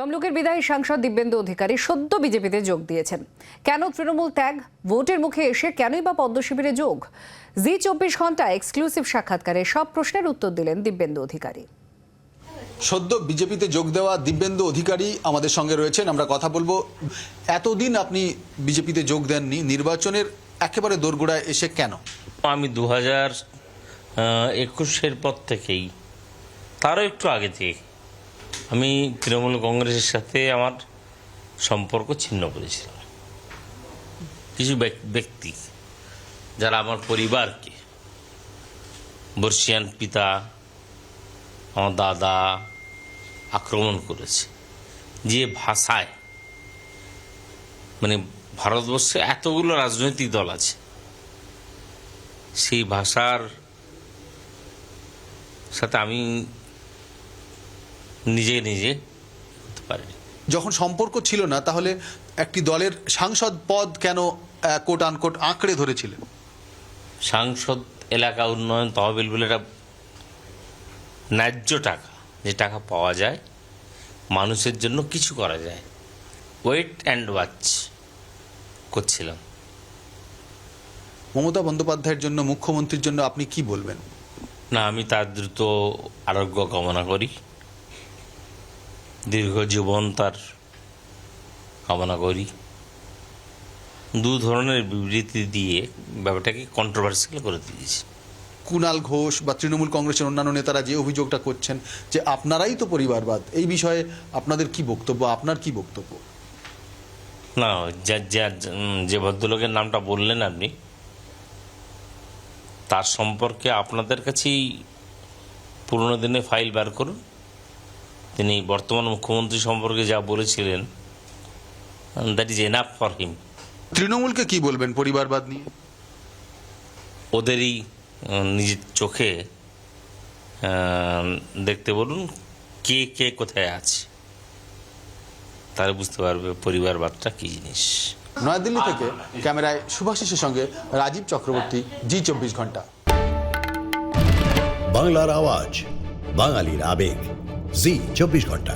তমলুকের বিদায়ী সাংসদ দিব্যেন্দু অধিকারী সদ্য বিজেপিতে যোগ দিয়েছেন। কেন তৃণমূল ত্যাগ? ভোটের মুখে এসে কেনই বা পদ্ম শিবিরে যোগ? জি চব্বিশ ঘণ্টা এক্সক্লুসিভ সাক্ষাৎকারে সব প্রশ্নের উত্তর দিলেন দিব্যেন্দু অধিকারী। সদ্য বিজেপিতে যোগ দেওয়া দিব্যেন্দু অধিকারী আমাদের সঙ্গে রয়েছেন। আমরা কথা বলব এতদিন আপনি বিজেপিতে যোগ দেননি নির্বাচনের একেবারে দোরগোড়ায় এসে কেন? আমি দু হাজার একুশের পর থেকেই তারও একটু আগে থেকে আমি তৃণমূল কংগ্রেসের সাথে আমার সম্পর্ক ছিন্ন করেছিলাম। কিছু ব্যক- ব্যক্তি যারা আমার পরিবারকে, বর্ষিয়ান পিতা, আমার দাদা আক্রমণ করেছে। যে ভাষায় মানে ভারতবর্ষে এতগুলো রাজনৈতিক দল আছে, সেই ভাষার সাথে আমি নিজে নিজে পারিনি। যখন সম্পর্ক ছিল না তাহলে একটি দলের সাংসদ পদ কেন কোট আনকোট আঁকড়ে ধরেছিলেন? সাংসদ এলাকা উন্নয়ন তহবিল বলে একটা ন্যায্য টাকা যে টাকা পাওয়া যায় মানুষের জন্য কিছু করা যায়। ওয়েট অ্যান্ড ওয়াচ করছিলাম। মমতা বন্দ্যোপাধ্যায়ের জন্য মুখ্যমন্ত্রীর জন্য আপনি কি বলবেন? না আমি তার দ্রুত আরোগ্য কামনা করি। দীর্ঘ জীবন তার কামনা করি। দু ধরনের বিবৃতি দিয়ে ব্যাপারটাকে কন্ট্রোভার্সিয়াল করে দিয়েছি। কুণাল ঘোষ বা তৃণমূল কংগ্রেসের অন্যান্য নেতারা যে অভিযোগটা করছেন যে আপনারাই তো পরিবারবাদ এই বিষয়ে আপনাদের কি বক্তব্য আপনার কি বক্তব্য? না যা যা যে ভদ্রলোকের নামটা বললেন আপনি তার সম্পর্কে আপনাদের কাছেই পুরনো দিনে ফাইল বার করুন। তিনি বর্তমান মুখ্যমন্ত্রী সম্পর্কে যা বলেছিলেন that is enough for him তৃণমূলকে কি বলবেন পরিবারবাদ নিয়ে? ওদেরই নিজের চোখে দেখতে বলুন কে কে কোথায় আছে। তারা বুঝতে পারবে পরিবারবাদটা কী জিনিস। নয়াদিল্লি থেকে ক্যামেরায় সুভাষিসের সঙ্গে রাজীব চক্রবর্তী জি চব্বিশ ঘণ্টা। বাংলার আওয়াজ বাঙালির আবেগ। জি চব্বিশ ঘণ্টা।